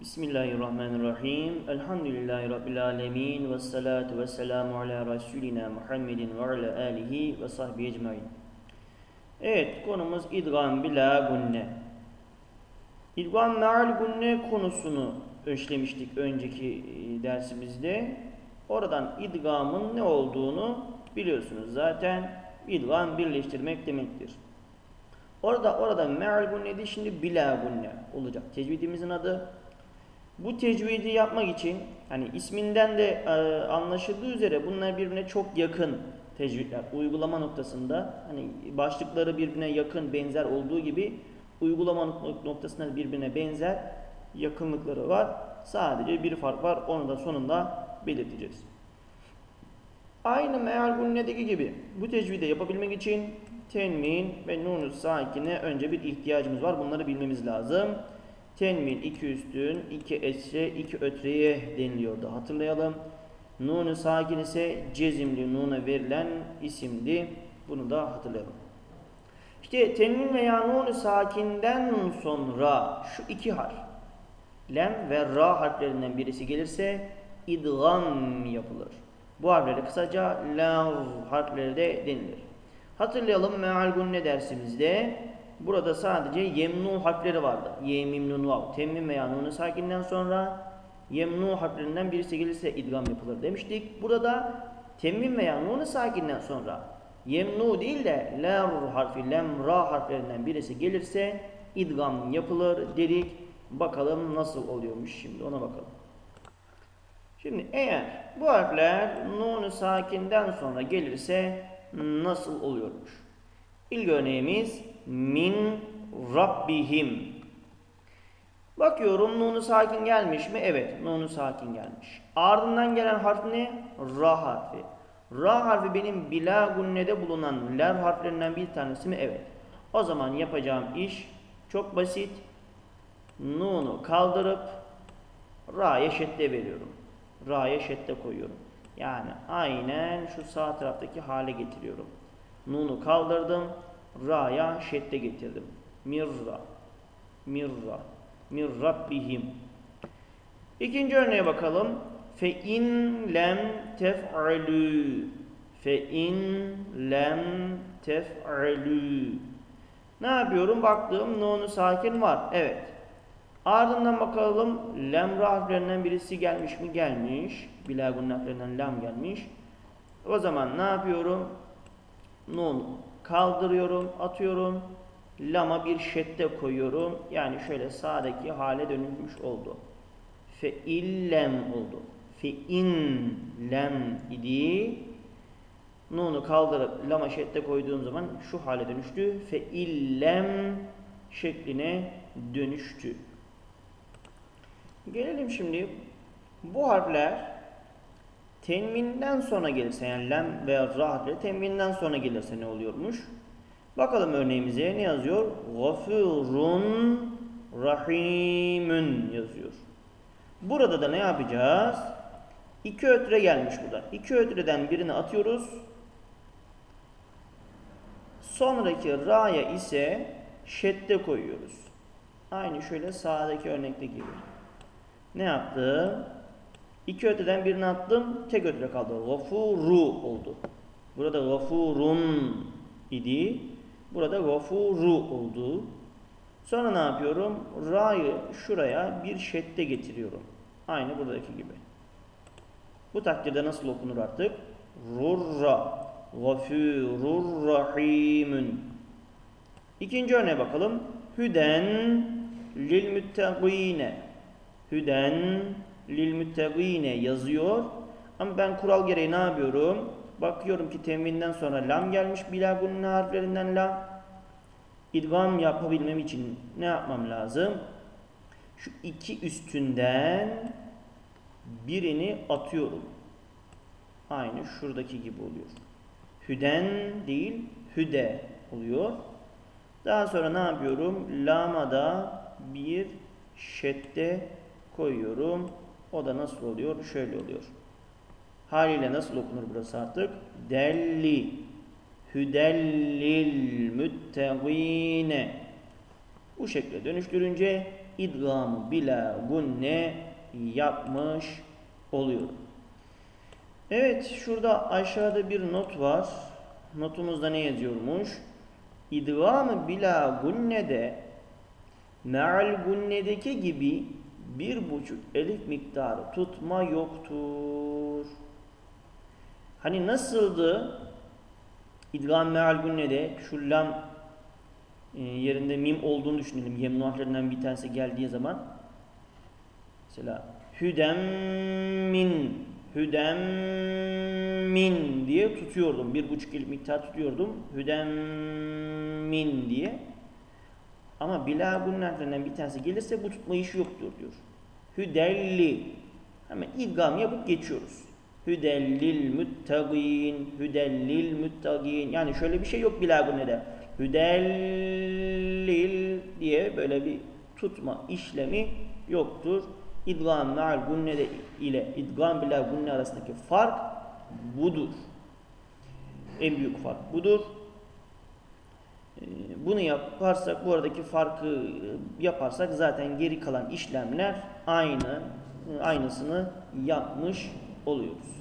Bismillahirrahmanirrahim. Elhamdülillahi Rabbil alemin. Ve salatu ve selamu ala Resulina Muhammedin ve ala alihi ve sahbihi ecmain. Evet konumuz idgam bila gunne. İdgam meal gunne konusunu işlemiştik önceki e, dersimizde. Oradan idgamın ne olduğunu biliyorsunuz zaten. İdgam birleştirmek demektir. Orada orada meal gunne şimdi bila gunne olacak. Tecvidimizin adı bu tecvidi yapmak için hani isminden de e, anlaşıldığı üzere bunlar birbirine çok yakın tecvidler. Uygulama noktasında hani başlıkları birbirine yakın, benzer olduğu gibi uygulama noktasında birbirine benzer yakınlıkları var. Sadece bir fark var. Onu da sonunda belirteceğiz. Aynı meal gunnedeki gibi bu tecvide yapabilmek için tenmin ve nunu sakine önce bir ihtiyacımız var. Bunları bilmemiz lazım. Tenmin iki üstün, iki esre, iki ötreye deniliyordu. Hatırlayalım. Nun-u sakin ise cezimli nuna verilen isimdi. Bunu da hatırlayalım. İşte tenmin veya nun-u sakinden sonra şu iki harf lem ve ra harflerinden birisi gelirse idgam yapılır. Bu harfleri kısaca lav harfleri de denilir. Hatırlayalım meal gunne dersimizde Burada sadece yemnu harfleri vardı. Yemim nun vav. Temmim veya nunu sakinden sonra yemnu harflerinden birisi gelirse idgam yapılır demiştik. Burada da temmim veya nunu sakinden sonra yemnu değil de ler harfi, lem, ra harflerinden birisi gelirse idgam yapılır dedik. Bakalım nasıl oluyormuş şimdi ona bakalım. Şimdi eğer bu harfler nunu sakinden sonra gelirse nasıl oluyormuş? İlk örneğimiz min rabbihim. Bakıyorum nunu sakin gelmiş mi? Evet nunu sakin gelmiş. Ardından gelen harf ne? Ra harfi. Ra harfi benim bila gunnede bulunan ler harflerinden bir tanesi mi? Evet. O zaman yapacağım iş çok basit. Nunu kaldırıp ra'ya şedde veriyorum. Ra'ya şedde koyuyorum. Yani aynen şu sağ taraftaki hale getiriyorum. Nunu kaldırdım. Ra'ya şedde getirdim. Mirra. Mirra. Mir Rabbihim. İkinci örneğe bakalım. Fe in lem tef'alü. Fe in lem tef'alü. Ne yapıyorum? Baktım nunu sakin var. Evet. Ardından bakalım lem harflerinden birisi gelmiş mi? Gelmiş. Bilagun harflerinden lam gelmiş. O zaman ne yapıyorum? Nun kaldırıyorum, atıyorum. Lama bir şedde koyuyorum. Yani şöyle sağdaki hale dönülmüş oldu. Fe illem oldu. Fe in lem idi. Nunu kaldırıp lama şedde koyduğum zaman şu hale dönüştü. Fe illem şekline dönüştü. Gelelim şimdi bu harfler Tenvinden sonra gelirse yani lem veya ra harfleri tenvinden sonra gelirse ne oluyormuş? Bakalım örneğimize ne yazıyor? Gafurun rahimun yazıyor. Burada da ne yapacağız? İki ötre gelmiş burada. İki ötreden birini atıyoruz. Sonraki ra'ya ise şedde koyuyoruz. Aynı şöyle sağdaki örnekte gibi. Ne yaptım? İki öteden birini attım. Tek ötede kaldı. Gafuru oldu. Burada gafurun idi. Burada gafuru oldu. Sonra ne yapıyorum? Ra'yı şuraya bir şedde getiriyorum. Aynı buradaki gibi. Bu takdirde nasıl okunur artık? Rurra. Gafurur rahimun. İkinci örneğe bakalım. Hüden lil müttegine. Hüden lil müttegine yazıyor. Ama ben kural gereği ne yapıyorum? Bakıyorum ki teminden sonra lam gelmiş bilagunun harflerinden lam. İdgam yapabilmem için ne yapmam lazım? Şu iki üstünden birini atıyorum. Aynı şuradaki gibi oluyor. Hüden değil hüde oluyor. Daha sonra ne yapıyorum? Lama da bir şedde koyuyorum. O da nasıl oluyor? Şöyle oluyor. Haliyle nasıl okunur burası artık? Delli hüdellil müttegine bu şekilde dönüştürünce idgamı bila gunne yapmış oluyorum. Evet şurada aşağıda bir not var. Notumuzda ne yazıyormuş? İdgamı bila gunnede me'al gunnedeki gibi bir buçuk elif miktarı tutma yoktur. Hani nasıldı? İdgam me'al gunnede şu lam e, yerinde mim olduğunu düşünelim. Yemnu harflerinden bir tanesi geldiği zaman mesela hüdem min hüdem min diye tutuyordum. Bir buçuk elif miktar tutuyordum. Hüdem min diye. Ama bila bunun harflerinden bir tanesi gelirse bu tutma işi yoktur diyor. Hüdelli. Hemen idgam yapıp geçiyoruz. Hüdellil müttagin, hüdellil müttagin. Yani şöyle bir şey yok bila gunnede. Hüdellil diye böyle bir tutma işlemi yoktur. İdgam me'al gunnede ile idgam bila gunne arasındaki fark budur. En büyük fark budur. Bunu yaparsak, bu aradaki farkı yaparsak zaten geri kalan işlemler aynı, aynısını yapmış oluyoruz.